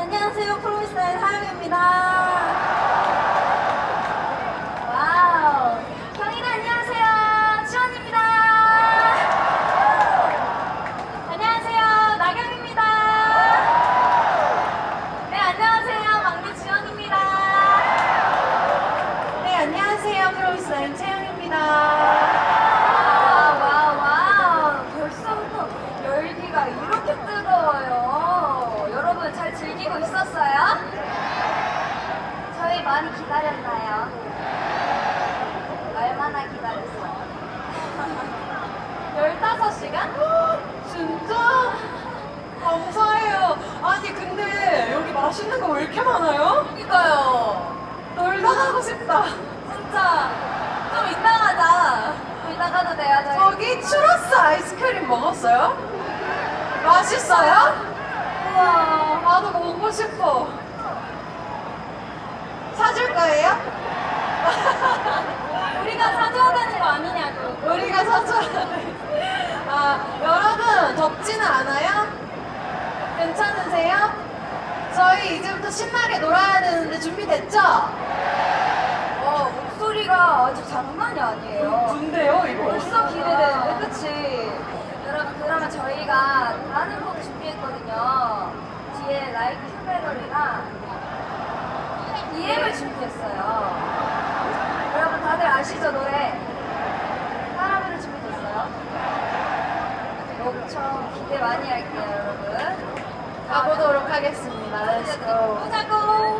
안녕하세요. 프로미사의 하영입니다. 와우. 경희대 안녕하세요. 지원입니다. 안녕하세요. 나경입니다. 네, 안녕하세요. 막내 지원입니다. 네, 안녕하세요. 프로미스나인 채영입니다. 와우, 와우. 벌써부터 열기가 이렇게 뜨거워요. 여러분 잘 즐기고 있었어요? 저희 많이 기다렸나요? 얼마나 기다렸어요? 15시간? 진짜? 감사해요. 아니 근데 여기 맛있는 거 왜 이렇게 많아요? 그니까요. 놀다 가고 싶다. 진짜 좀 이따 가자. 좀 이따 가도 돼요, 저희. 저기 추러스 아이스크림 먹었어요? 맛있어요? 우와 나도 먹고 싶어. 사줄 거예요? 우리가 사줘야 되는 거 아니냐고. 우리가 사줘야 돼. 아 여러분 덥지는 않아요? 괜찮으세요? 저희 이제부터 신나게 놀아야 되는데 준비됐죠? 어, 목소리가 아주 장난이 아니에요. 군대요 이거? 벌써 기대되는데, 그치? 여러분, 그러면 저희가 많은 곡 준비했거든요. 뒤에 라이크 큐베럴이랑 EM을 준비했어요. 여러분, 다들 아시죠, 노래? 사람으로 준비됐어요? 엄청 기대 많이 할게요. 가보도록 하겠습니다. Let's.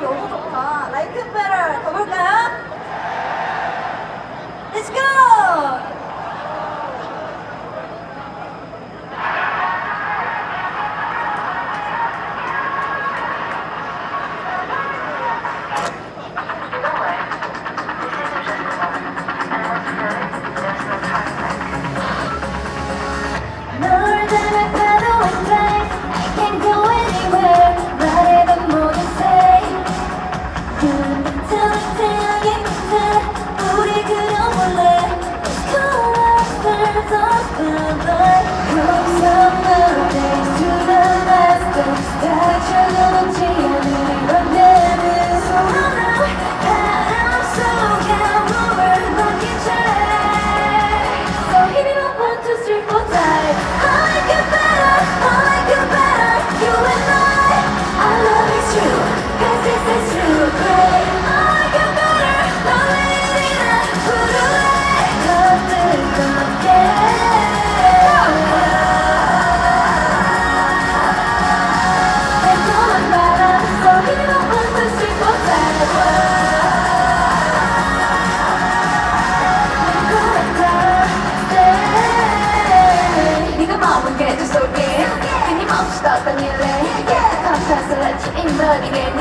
너무 좋다. 라이트 페럴 가볼까요?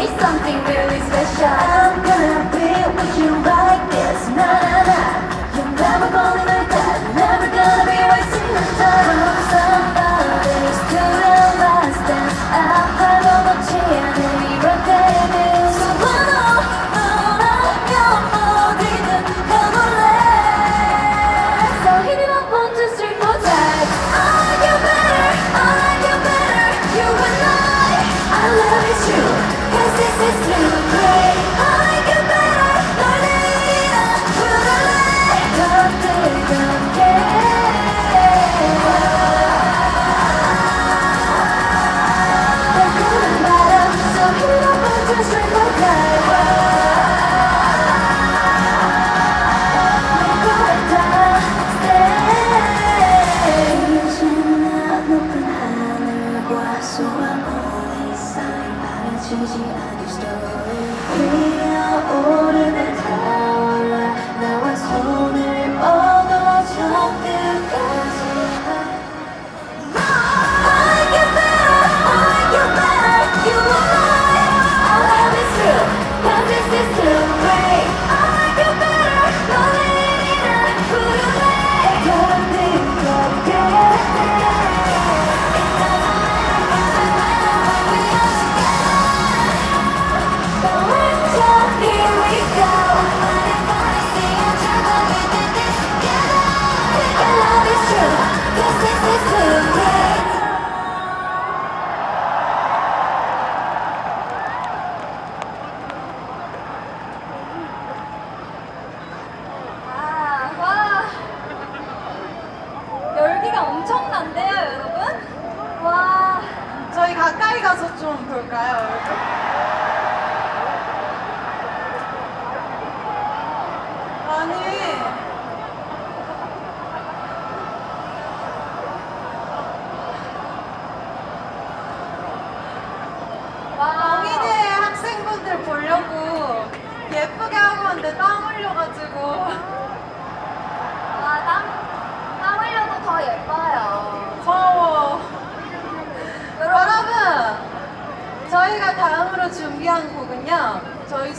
Something really special.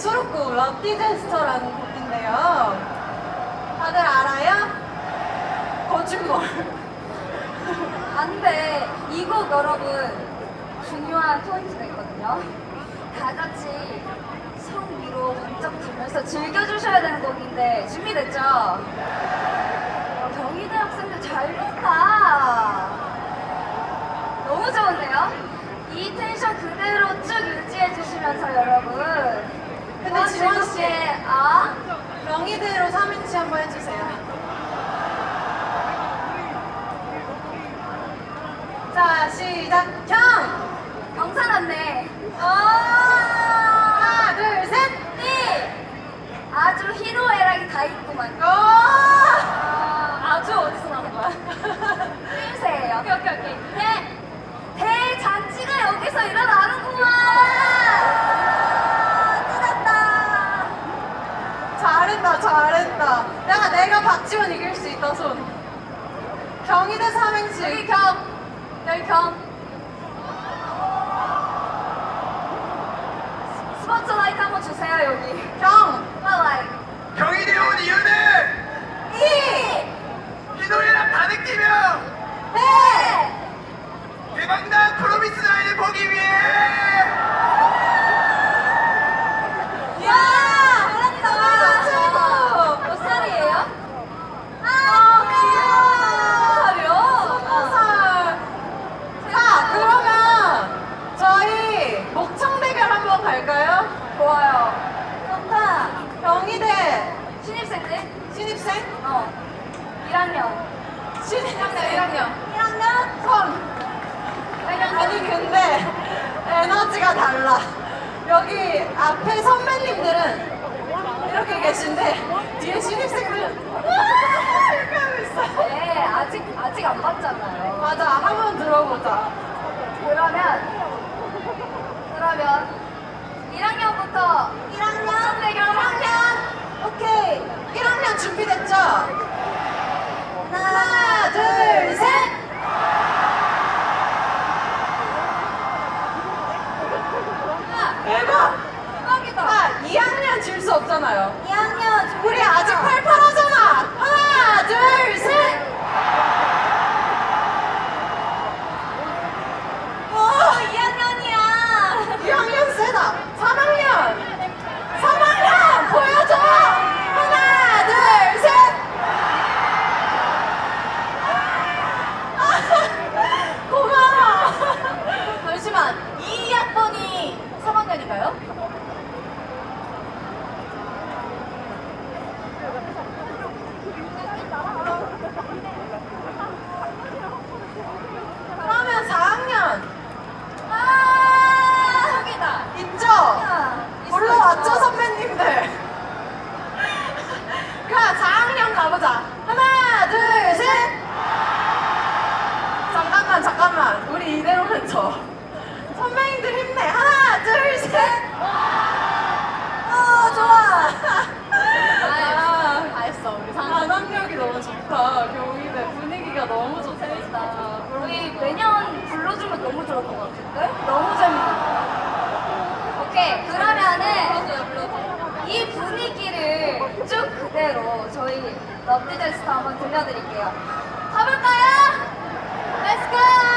수록곡 럽디제스처라는 곡인데요. 다들 알아요? 거짓말. 안 돼. 이 곡 여러분 중요한 포인트가 있거든요. 다 같이 성 위로 번쩍 들면서 즐겨주셔야 되는 곡인데 준비됐죠? 경희대 학생들 잘 본다. 너무 좋은데요? 이 텐션 그대로 쭉 유지해 주시면서 여러분 그러면 아, 지원 씨의 네. 아? 명의대로 3인치 한번 해주세요. 자 시작. 경 경찰 안내 아, 하나 둘셋! 띠! 아주 희로애락이 다 있구만. 오! 아주 어디서 나온 거야? 띠세요. 오케이 오케이 오케이. 대 대잔치가 여기서 일어나. 내가 박지원 이길 수 있다 손. 경희대 삼행시 여기 경. 여기 경. 스포츠라이트 한번 주세요 여기. 오케이 그러면은 이 분위기를 쭉 그대로 저희 러브디저스터 한번 들려드릴게요 가볼까요? Let's go!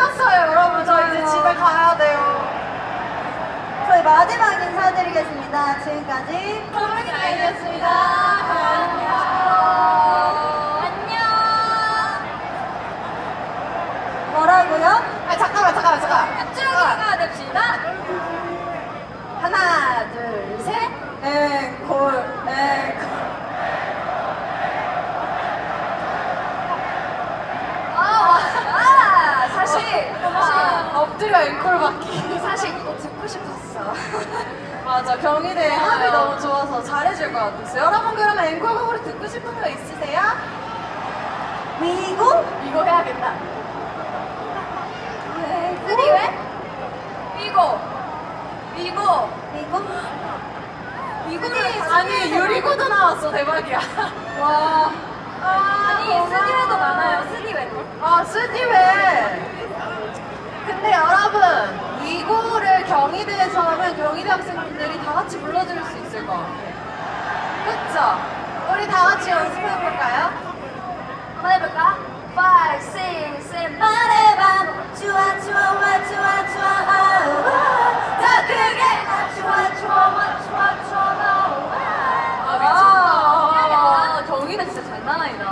끝났어요, 여러분. 저 이제 집에 가야 돼요. 저희 마지막 인사드리겠습니다. 지금까지 토미가이였습니다. 안녕. 안녕. 뭐라고요? 아, 잠깐만, 잠깐만, 잠깐만. 쭉이가 됩시다. 하나, 둘, 셋. 앵콜, 앵콜. 아, 아, 사실, 아, 엎드려 앵콜 받기. 사실 이거 듣고 싶었어. 맞아, 경희대 합이 너무 좋아서 잘해줄 것 같았어. 여러분, 그러면 앵콜곡으로 듣고 싶은 거 있으세요? 미국? 이거 해야겠다. 쓰리 왜? 미고. 미고. 미국? 미국이 아니, 유리구도 나왔어. 대박이야. 와. 아, 아니, 쓰디웨도 많아요. 쓰디웨도. 아, 스티벨. 근데 여러분, 이거를 경희대에서 하면 경희대 학생분들이 다 같이 불러줄 수 있을 것 같아요. 그쵸? 우리 다 같이 연습해볼까요? 한번 해볼까? 5, 6, 7, 말해봐. 좋아, 좋아, 와, 좋아, 좋아. 아, 와. 더 크게! 좋아, 좋아, 와, 좋아, 좋아, 나. 아, 미쳤다. 아, 경희대 진짜 장난 아니다.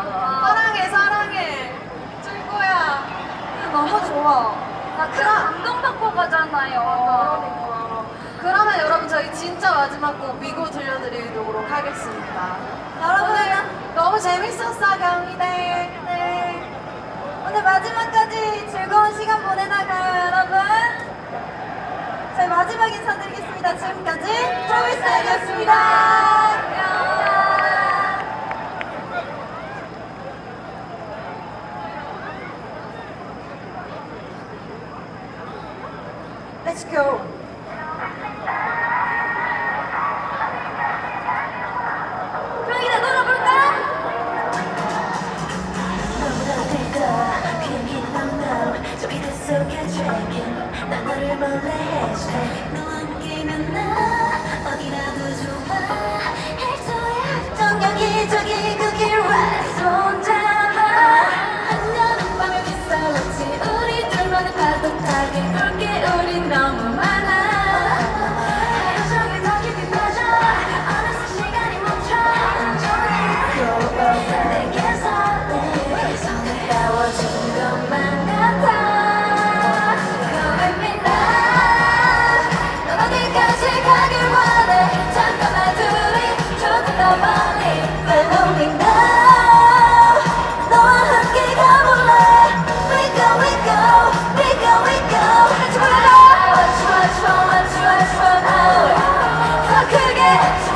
사랑해, 사랑해. 쫄거야. 너무 좋아. 나 그 감동받고 가잖아요. 그러면 여러분, 저희 진짜 마지막 곡 미고 들려드리도록 하겠습니다. 여러분, 너무 재밌었어, 경희대. 네. 오늘 마지막까지 즐거운 시간 보내다가요, 여러분. 저희 마지막 인사드리겠습니다. 지금까지 프로미스였습니다. Let's go. 네.